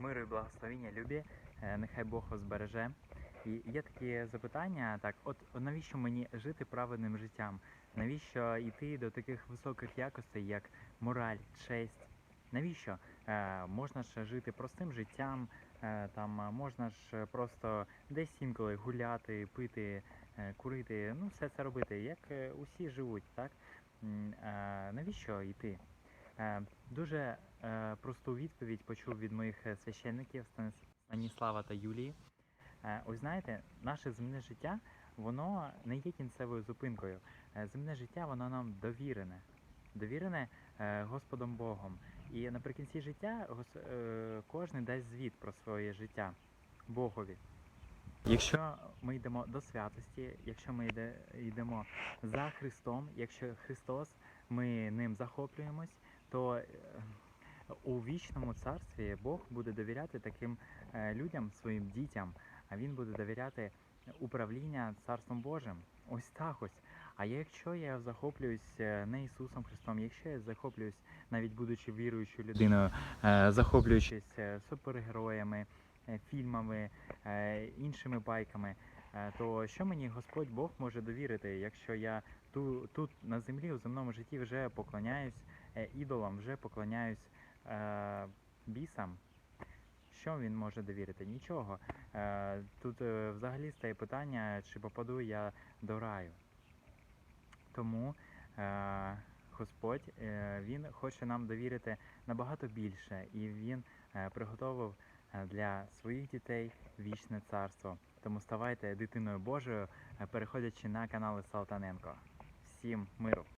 Миру і благословіння любі, е, нехай Бог вас збереже. І є такі запитання, так, от навіщо мені жити праведним життям? Навіщо йти до таких високих якостей, як мораль, честь? Навіщо? Е, можна ж жити простим життям, е, там можна ж просто десь інколи гуляти, пити, курити, ну все це робити, як усі живуть, так? Навіщо йти? Е, Дуже е, просту відповідь почув від моїх е, священників Станіс- Станіслава та Юлії. Ось знаєте, наше земне життя, воно не є кінцевою зупинкою. Земне життя, воно нам довірене. Довірене Господом Богом. І наприкінці життя кожен дасть звіт про своє життя Богові. Якщо ми йдемо до святості, якщо ми йде, йдемо за Христом, якщо Христос, ми ним захоплюємось, то е, у вічному царстві Бог буде довіряти таким е, людям, своїм дітям, а Він буде довіряти управління Царством Божим. Ось так ось. А якщо я захоплююсь е, не Ісусом Христом, якщо я захоплююсь, навіть будучи віруючою людиною, захоплюючись супергероями, фільмами, іншими байками, то що мені Господь Бог може довірити, якщо я ту, тут на землі у земному житті вже поклоняюсь ідолам, вже поклоняюсь е, бісам? Що він може довірити? Нічого. Е, тут е, взагалі стає питання, чи попаду я до раю. Тому е, Господь е, Він хоче нам довірити набагато більше, і Він е, приготовив е, для своїх дітей вічне царство. Тому ставайте дитиною Божою, е, переходячи на канали Салтаненко. Всім миру!